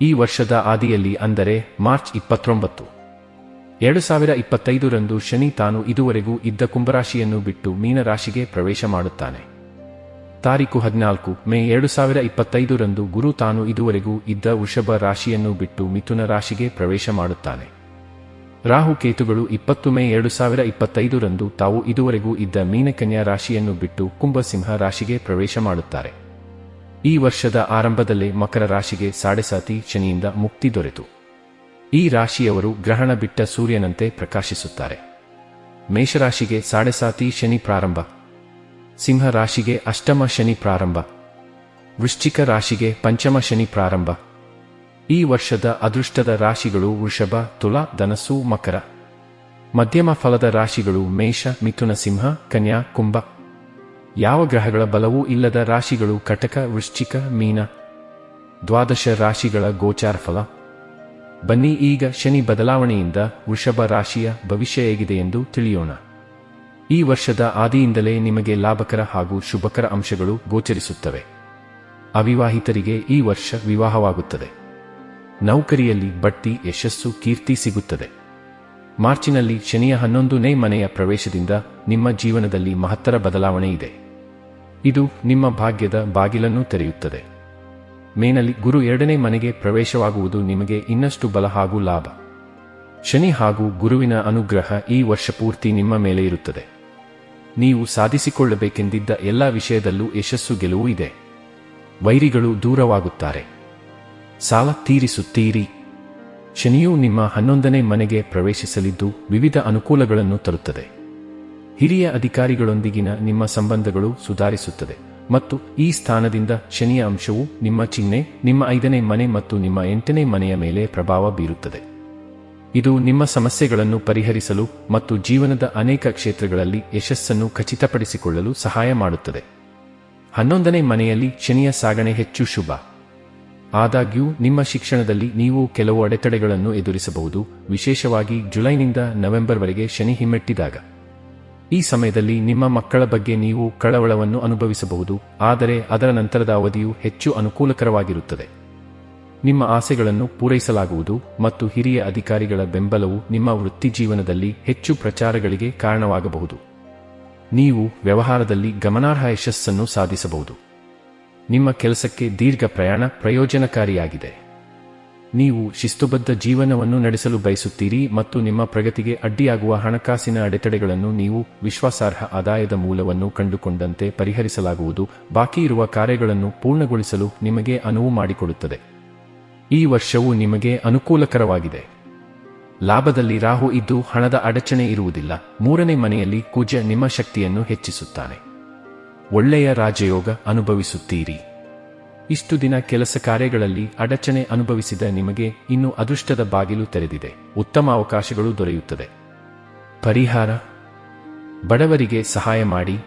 ಈ ವರ್ಷದ ಆದಿಯಲ್ಲಿ ಅಂದರೆ ಮಾರ್ಚ್ ಇಪ್ಪತ್ತೊಂಬತ್ತು. ಎರಡು ಸಾವಿರ ಇಪ್ಪತ್ತೈದರಂದು ಶನಿ ತಾನು ಇದುವರೆಗೂ ಇದ್ದ ಕುಂಭರಾಶಿಯನ್ನು ಬಿಟ್ಟು ಮೀನರಾಶಿಗೆ ಪ್ರವೇಶ ಮಾಡುತ್ತಾನೆ. ತಾರೀಕು ಹದಿನಾಲ್ಕು, ಮೇ ಎರಡು ಸಾವಿರ ಇಪ್ಪತ್ತೈದರಂದು ಗುರು ತಾನು ಇದುವರೆಗೂ ಇದ್ದ ವೃಷಭ ರಾಶಿಯನ್ನು ಬಿಟ್ಟು ಮಿಥುನ ರಾಶಿಗೆ ಪ್ರವೇಶ ಮಾಡುತ್ತಾನೆ. ರಾಹು ಕೇತುಗಳು ಇಪ್ಪತ್ತು, ಮೇ ಎರಡು ಸಾವಿರ ಇಪ್ಪತ್ತೈದರಂದು ತಾವು ಇದುವರೆಗೂ ಇದ್ದ ಮೀನಕನ್ಯಾ ರಾಶಿಯನ್ನು ಬಿಟ್ಟು ಕುಂಭಸಿಂಹ ರಾಶಿಗೆ ಪ್ರವೇಶ ಮಾಡುತ್ತಾರೆ. ಈ ವರ್ಷದ ಆರಂಭದಲ್ಲೇ ಮಕರ ರಾಶಿಗೆ ಸಾಡೆಸಾತಿ ಶನಿಯಿಂದ ಮುಕ್ತಿ ದೊರೆತು. ಈ ರಾಶಿಯವರು ಗ್ರಹಣ ಬಿಟ್ಟ ಸೂರ್ಯನಂತೆ ಪ್ರಕಾಶಿಸುತ್ತಾರೆ. ಮೇಷರಾಶಿಗೆ ಸಾಡೆಸಾತಿ ಶನಿ ಪ್ರಾರಂಭ. ಸಿಂಹ ರಾಶಿಗೆ ಅಷ್ಟಮ ಶನಿ ಪ್ರಾರಂಭ. ವೃಶ್ಚಿಕ ರಾಶಿಗೆ ಪಂಚಮ ಶನಿ ಪ್ರಾರಂಭ. ಈ ವರ್ಷದ ಅದೃಷ್ಟದ ರಾಶಿಗಳು ವೃಷಭ, ತುಲಾ, ಧನಸ್ಸು, ಮಕರ. ಮಧ್ಯಮ ಫಲದ ರಾಶಿಗಳು ಮೇಷ, ಮಿಥುನ ಸಿಂಹ, ಕನ್ಯಾ, ಕುಂಭ. ಯಾವ ಗ್ರಹಗಳ ಬಲವೂ ಇಲ್ಲದ ರಾಶಿಗಳು ಕಟಕ, ವೃಶ್ಚಿಕ, ಮೀನ, ದ್ವಾದಶ ರಾಶಿಗಳ ಗೋಚಾರ ಫಲ ಬನ್ನಿ ಈಗ ಶನಿ ಬದಲಾವಣೆಯಿಂದ ವೃಷಭ ರಾಶಿಯ ಭವಿಷ್ಯ ಹೇಗಿದೆ ಎಂದು ತಿಳಿಯೋಣ. ಈ ವರ್ಷದ ಆದಿಯಿಂದಲೇ ನಿಮಗೆ ಲಾಭಕರ ಹಾಗೂ ಶುಭಕರ ಅಂಶಗಳು ಗೋಚರಿಸುತ್ತವೆ. ಅವಿವಾಹಿತರಿಗೆ ಈ ವರ್ಷ ವಿವಾಹವಾಗುತ್ತದೆ. ನೌಕರಿಯಲ್ಲಿ ಬಡ್ತಿ, ಯಶಸ್ಸು, ಕೀರ್ತಿ ಸಿಗುತ್ತದೆ. ಮಾರ್ಚಿನಲ್ಲಿ ಶನಿಯ ಹನ್ನೊಂದನೇ ಮನೆಯ ಪ್ರವೇಶದಿಂದ ನಿಮ್ಮ ಜೀವನದಲ್ಲಿ ಮಹತ್ತರ ಬದಲಾವಣೆ ಇದೆ. ಇದು ನಿಮ್ಮ ಭಾಗ್ಯದ ಬಾಗಿಲನ್ನು ತೆರೆಯುತ್ತದೆ. ಮೇನಲ್ಲಿ ಗುರು ಎರಡನೇ ಮನೆಗೆ ಪ್ರವೇಶವಾಗುವುದು ನಿಮಗೆ ಇನ್ನಷ್ಟು ಬಲ ಹಾಗೂ ಲಾಭ. ಶನಿ ಹಾಗೂ ಗುರುವಿನ ಅನುಗ್ರಹ ಈ ವರ್ಷ ಪೂರ್ತಿ ನಿಮ್ಮ ಮೇಲೆ ಇರುತ್ತದೆ. ನೀವು ಸಾಧಿಸಿಕೊಳ್ಳಬೇಕೆಂದಿದ್ದ ಎಲ್ಲ ವಿಷಯದಲ್ಲೂ ಯಶಸ್ಸು ಗೆಲುವು ಇದೆ. ವೈರಿಗಳು ದೂರವಾಗುತ್ತಾರೆ. ಸಾಲ ತೀರಿಸುತ್ತೀರಿ. ಶನಿಯು ನಿಮ್ಮ ಹನ್ನೊಂದನೇ ಮನೆಗೆ ಪ್ರವೇಶಿಸಲಿದ್ದು ವಿವಿಧ ಅನುಕೂಲಗಳನ್ನು ತರುತ್ತದೆ. ಹಿರಿಯ ಅಧಿಕಾರಿಗಳೊಂದಿಗಿನ ನಿಮ್ಮ ಸಂಬಂಧಗಳು ಸುಧಾರಿಸುತ್ತದೆ ಮತ್ತು ಈ ಸ್ಥಾನದಿಂದ ಶನಿಯ ಅಂಶವು ನಿಮ್ಮ ಚಿಹ್ನೆ, ನಿಮ್ಮ ಐದನೇ ಮನೆ ಮತ್ತು ನಿಮ್ಮ ಎಂಟನೇ ಮನೆಯ ಮೇಲೆ ಪ್ರಭಾವ ಬೀರುತ್ತದೆ. ಇದು ನಿಮ್ಮ ಸಮಸ್ಯೆಗಳನ್ನು ಪರಿಹರಿಸಲು ಮತ್ತು ಜೀವನದ ಅನೇಕ ಕ್ಷೇತ್ರಗಳಲ್ಲಿ ಯಶಸ್ಸನ್ನು ಖಚಿತಪಡಿಸಿಕೊಳ್ಳಲು ಸಹಾಯ ಮಾಡುತ್ತದೆ. ಹನ್ನೊಂದನೇ ಮನೆಯಲ್ಲಿ ಶನಿಯ ಸಾಗಣೆ ಹೆಚ್ಚು ಶುಭ. ಆದಾಗ್ಯೂ, ನಿಮ್ಮ ಶಿಕ್ಷಣದಲ್ಲಿ ನೀವು ಕೆಲವು ಅಡೆತಡೆಗಳನ್ನು ಎದುರಿಸಬಹುದು, ವಿಶೇಷವಾಗಿ ಜುಲೈನಿಂದ ನವೆಂಬರ್ವರೆಗೆ ಶನಿ ಹಿಮ್ಮೆಟ್ಟಿದಾಗ. ಈ ಸಮಯದಲ್ಲಿ ನಿಮ್ಮ ಮಕ್ಕಳ ಬಗ್ಗೆ ನೀವು ಕಳವಳವನ್ನು ಅನುಭವಿಸಬಹುದು, ಆದರೆ ಅದರ ನಂತರದ ಅವಧಿಯು ಹೆಚ್ಚು ಅನುಕೂಲಕರವಾಗಿರುತ್ತದೆ. ನಿಮ್ಮ ಆಸೆಗಳನ್ನು ಪೂರೈಸಲಾಗುವುದು ಮತ್ತು ಹಿರಿಯ ಅಧಿಕಾರಿಗಳ ಬೆಂಬಲವು ನಿಮ್ಮ ವೃತ್ತಿ ಜೀವನದಲ್ಲಿ ಹೆಚ್ಚು ಪ್ರಚಾರಗಳಿಗೆ ಕಾರಣವಾಗಬಹುದು. ನೀವು ವ್ಯವಹಾರದಲ್ಲಿ ಗಮನಾರ್ಹ ಯಶಸ್ಸನ್ನು ಸಾಧಿಸಬಹುದು. ನಿಮ್ಮ ಕೆಲಸಕ್ಕೆ ದೀರ್ಘ ಪ್ರಯಾಣ ಪ್ರಯೋಜನಕಾರಿಯಾಗಿದೆ. ನೀವು ಶಿಸ್ತುಬದ್ಧ ಜೀವನವನ್ನು ನಡೆಸಲು ಬಯಸುತ್ತೀರಿ ಮತ್ತು ನಿಮ್ಮ ಪ್ರಗತಿಗೆ ಅಡ್ಡಿಯಾಗುವ ಹಣಕಾಸಿನ ಅಡೆತಡೆಗಳನ್ನು ನೀವು ವಿಶ್ವಾಸಾರ್ಹ ಆದಾಯದ ಮೂಲವನ್ನು ಕಂಡುಕೊಂಡಂತೆ ಪರಿಹರಿಸಲಾಗುವುದು. ಬಾಕಿ ಇರುವ ಕಾರ್ಯಗಳನ್ನು ಪೂರ್ಣಗೊಳಿಸಲು ನಿಮಗೆ ಅನುವು ಮಾಡಿಕೊಡುತ್ತದೆ. ಈ ವರ್ಷವು ನಿಮಗೆ ಅನುಕೂಲಕರವಾಗಿದೆ. ಲಾಭದಲ್ಲಿ ರಾಹು ಇದ್ದು ಹಣದ ಅಡಚಣೆ ಇರುವುದಿಲ್ಲ. ಮೂರನೇ ಮನೆಯಲ್ಲಿ ಕುಜ ನಿಮ್ಮ ಶಕ್ತಿಯನ್ನು ಹೆಚ್ಚಿಸುತ್ತಾನೆ. ಒಳ್ಳೆಯ ರಾಜಯೋಗ ಅನುಭವಿಸುತ್ತೀರಿ. ಇಷ್ಟು ದಿನ ಕೆಲಸ ಕಾರ್ಯಗಳಲ್ಲಿ ಅಡಚಣೆ ಅನುಭವಿಸಿದ ನಿಮಗೆ ಇನ್ನು ಅದೃಷ್ಟದ ಬಾಗಿಲು ತೆರೆದಿದೆ. ಉತ್ತಮ ಅವಕಾಶಗಳು ದೊರೆಯುತ್ತದೆ. ಪರಿಹಾರ. ಬಡವರಿಗೆ ಸಹಾಯ ಮಾಡಿ.